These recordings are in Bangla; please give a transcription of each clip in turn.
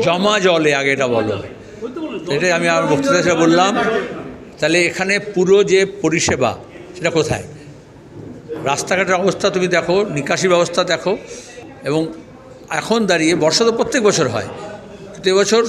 জমা জলে, আগে এটা বলো। এটাই আমি আমার বক্তৃতা হিসেবে বললাম। তাহলে এখানে পুরো যে পরিষেবা, সেটা কোথায়? রাস্তাঘাটের অবস্থা তুমি দেখো, নিকাশি ব্যবস্থা দেখো, এবং এখন দাঁড়িয়ে, বর্ষা তো প্রত্যেক বছর হয়। কিন্তু এবছর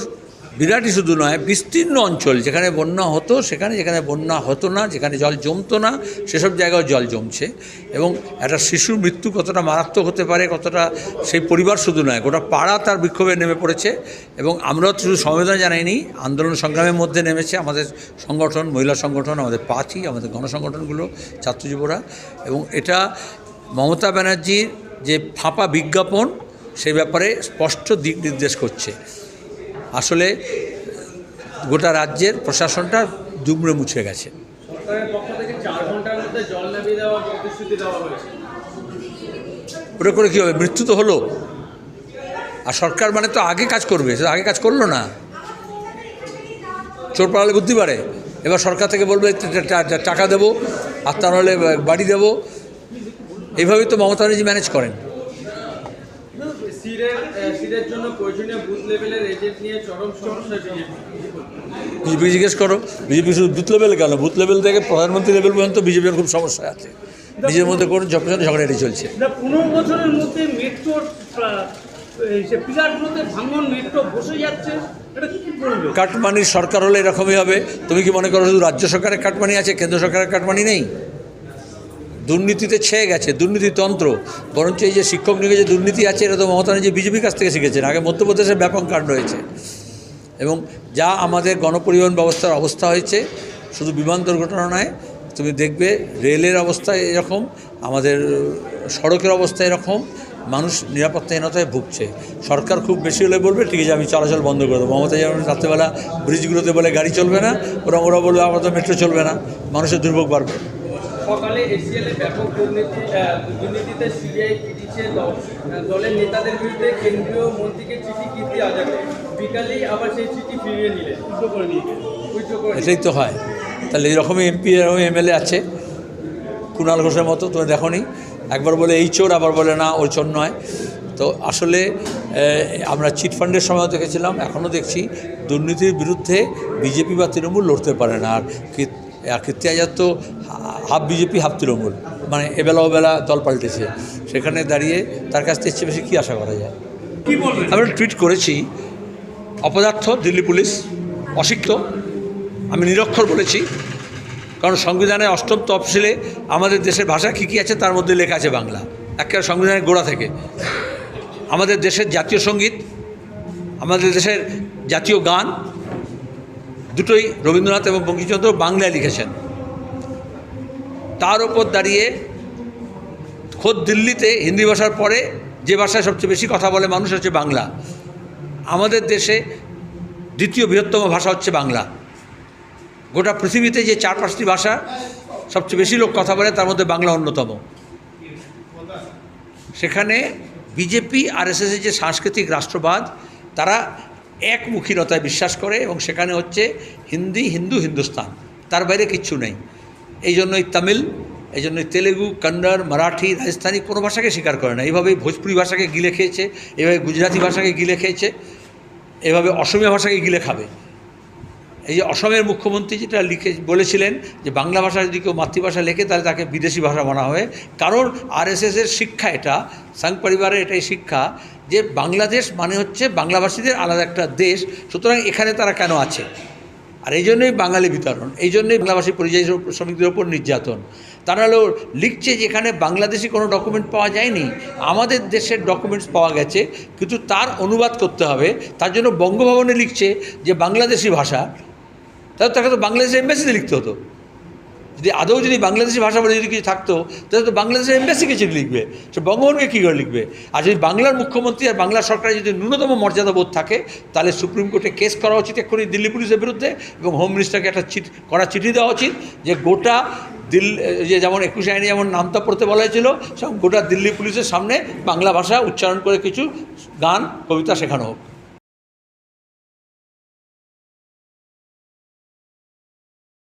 বিরাটই শুধু নয়, বিস্তীর্ণ অঞ্চল। যেখানে বন্যা হতো, সেখানে যেখানে বন্যা হতো না, যেখানে জল জমতো না, সেসব জায়গায় জল জমছে। এবং একটা শিশুর মৃত্যু কতটা মারাত্মক হতে পারে, কতটা সেই পরিবার শুধু নয়, গোটা পাড়া তার বিক্ষোভে নেমে পড়েছে। এবং আমরাও শুধু সমবেদনা জানাইনি, আন্দোলন সংগ্রামের মধ্যে নেমেছে আমাদের সংগঠন, মহিলা সংগঠন, আমাদের পার্টি, আমাদের গণসংগঠনগুলো, ছাত্র যুবরা। এবং এটা মমতা ব্যানার্জির যে ফাঁপা বিজ্ঞাপন সেই ব্যাপারে স্পষ্ট দিক নির্দেশ করছে। আসলে গোটা রাজ্যের প্রশাসনটা দুমড়ে মুছে গেছে। ওটা করে কী হবে? মৃত্যু তো হলো। আর সরকার মানে তো আগে কাজ করবে সে আগে কাজ করল না। চোর পালালে বুদ্ধি পারে এবার সরকার থেকে বলবে টাকা দেবো আর তা নাহলে বাড়ি দেবো। এইভাবেই তো মমতা ব্যানার্জি ম্যানেজ করেন। সিরের সিরের জন্য প্রয়োজনীয় বুথ লেভেলের এজেন্ট নিয়ে চরম সমস্যা বিজেপি জিজ্ঞেস করো বিজেপি শুধু বুথ লেভেল কেন? বুথ লেভেল থেকে প্রধানমন্ত্রী লেভেল পর্যন্ত বিজেপির খুব সমস্যা আছে। নিজের মধ্যে কোন যখন ঝগড়াটি চলছে। না পনেরো বছরের মধ্যে মেট্রোর পিলারগুলোতে ভাঙন মেট্রো বসে যাচ্ছে এটা কি বলবে? কাটমানির সরকার হলে এরকমই হবে। তুমি কি মনে করো শুধু রাজ্য সরকারের কাটমানি আছে কেন্দ্র সরকারের কাটমানি নেই? দুর্নীতিতে ছেয়ে গেছে দুর্নীতিতন্ত্র বরঞ্চ এই যে শিক্ষক নিয়োগে যে দুর্নীতি আছে, এটা তো মমতা ব্যানার্জি বিজেপির কাছ থেকে শিখেছেন। আগে মধ্যপ্রদেশে ব্যাপক কাণ্ড হয়েছে। এবং যা আমাদের গণপরিবহন ব্যবস্থার অবস্থা হয়েছে, শুধু বিমান দুর্ঘটনা নয়, তুমি দেখবে রেলের অবস্থা এরকম, আমাদের সড়কের অবস্থা এরকম, মানুষ নিরাপত্তাহীনতায় ভুগছে। সরকার খুব বেশি হলে বলবে, ঠিক আছে, আমি চলাচল বন্ধ করে দেবো। মমতা যেমন রাত্রেবেলা ব্রিজগুলোতে বলে, গাড়ি চলবে না। ওরা ওরা বলবে, আমাদের মেট্রো চলবে না। মানুষের দুর্ভোগ বাড়বে। সকালে এসিএল ব্যাপক দুর্নীতি দুর্নীতিতে সিবিআই পিটিছে দলের নেতাদের বিরুদ্ধে কেন্দ্রীয় মন্ত্রীকে চিঠি কীর্তি আজাদে বিকালেই আবার সেই চিঠি ফিরিয়ে নিলেন। উল্টো করে নিয়ে এটাই তো হয়। তাহলে এরকমই এমপি এরকম এমএলএ আছে। কুণাল ঘোষের মতো তুমি দেখো নি। একবার বলে এই চোর আবার বলে না ওই চোর নয়। তো আসলে আমরা চিটফান্ডের সময়ও দেখেছিলাম এখনও দেখছি দুর্নীতির বিরুদ্ধে বিজেপি বা তৃণমূল লড়তে পারে না। আর আজাদ তো হাফ বিজেপি হাফ তৃণমূল। মানে এবেলা ওবেলা দল পাল্টেছে। সেখানে দাঁড়িয়ে তার কাছ থেকে চেয়ে বেশি কী আশা করা যায়? আমরা টুইট করেছি। অপদার্থ দিল্লি পুলিশ অসিক্ত আমি নিরক্ষর বলেছি। কারণ সংবিধানের অষ্টম তফসিলে আমাদের দেশের ভাষা কী কী আছে তার মধ্যে লেখা আছে বাংলা। একেবারে সংবিধানের গোড়া থেকে। আমাদের দেশের জাতীয় সংগীত আমাদের দেশের জাতীয় গান দুটোই রবীন্দ্রনাথ এবং বঙ্কিমচন্দ্র বাংলায় লিখেছেন। তার উপর দাঁড়িয়ে খোদ দিল্লিতে হিন্দি ভাষার পরে যে ভাষায় সবচেয়ে বেশি কথা বলে মানুষ হচ্ছে বাংলা। আমাদের দেশে দ্বিতীয় বৃহত্তম ভাষা হচ্ছে বাংলা। গোটা পৃথিবীতে যে চার পাঁচটি ভাষা সবচেয়ে বেশি লোক কথা বলে, তার মধ্যে বাংলা অন্যতম। সেখানে বিজেপি আর এস যে সাংস্কৃতিক রাষ্ট্রবাদ, তারা একমুখীনতায় বিশ্বাস করে এবং সেখানে হচ্ছে হিন্দি, হিন্দু, হিন্দুস্তান। তার বাইরে কিচ্ছু নেই। এই জন্যই তামিল এই জন্যই তেলেগু, কন্নড়, মারাঠি, রাজস্থানি কোনো ভাষাকে স্বীকার করে না। এইভাবেই ভোজপুরি ভাষাকে গিলে খেয়েছে, এভাবে গুজরাটি ভাষাকে গিলে খেয়েছে, এভাবে অসমীয়া ভাষাকে গিলে খাবে। এই যে অসমের মুখ্যমন্ত্রী যেটা লিখে, বলেছিলেন যে বাংলা ভাষা যদি কেউ মাতৃভাষা লেখে, তাহলে তাকে বিদেশি ভাষা বলা হবে। কারণ আরএসএসের শিক্ষা এটা, সাং পরিবারের এটাই শিক্ষা যে বাংলাদেশ মানে হচ্ছে বাংলাভাষীদের আলাদা একটা দেশ। সুতরাং এখানে তারা কেন আছে? আর এই জন্যই বাঙালি বিতরণ, এই জন্যই বাংলাভাষী পরিযায়ী শ্রমিকদের ওপর নির্যাতন। তারা হলো লিখছে যে এখানে বাংলাদেশি কোনো ডকুমেন্ট পাওয়া যায়নি, আমাদের দেশের ডকুমেন্টস পাওয়া গেছে, কিন্তু তার অনুবাদ করতে হবে, তার জন্য বঙ্গভবনে লিখছে যে বাংলাদেশি ভাষা, তাহলে তাকে তো বাংলাদেশের এম্বাসিতে লিখতে হতো। যদি আদৌ যদি বাংলাদেশি ভাষা বলে যদি কিছু থাকতো, তাহলে তো বাংলাদেশের এম্বাসিকে চিঠি লিখবে? সে বঙ্গবন্ধুকে কী করে লিখবে? আর যদি বাংলার মুখ্যমন্ত্রী আর বাংলার সরকারের যদি ন্যূনতম মর্যাদা বোধ থাকে, তাহলে সুপ্রিম কোর্টে কেস করা উচিত এক্ষুনি দিল্লি পুলিশের বিরুদ্ধে এবং হোম মিনিস্টারকে একটা চিঠি করা চিঠি দেওয়া উচিত যে গোটা দিল্লি যে যেমন একুশে আইনে যেমন নামতা পড়তে বলা হয়েছিল সব গোটা দিল্লি পুলিশের সামনে বাংলা ভাষা উচ্চারণ করে কিছু গান, কবিতা শেখানো হোক।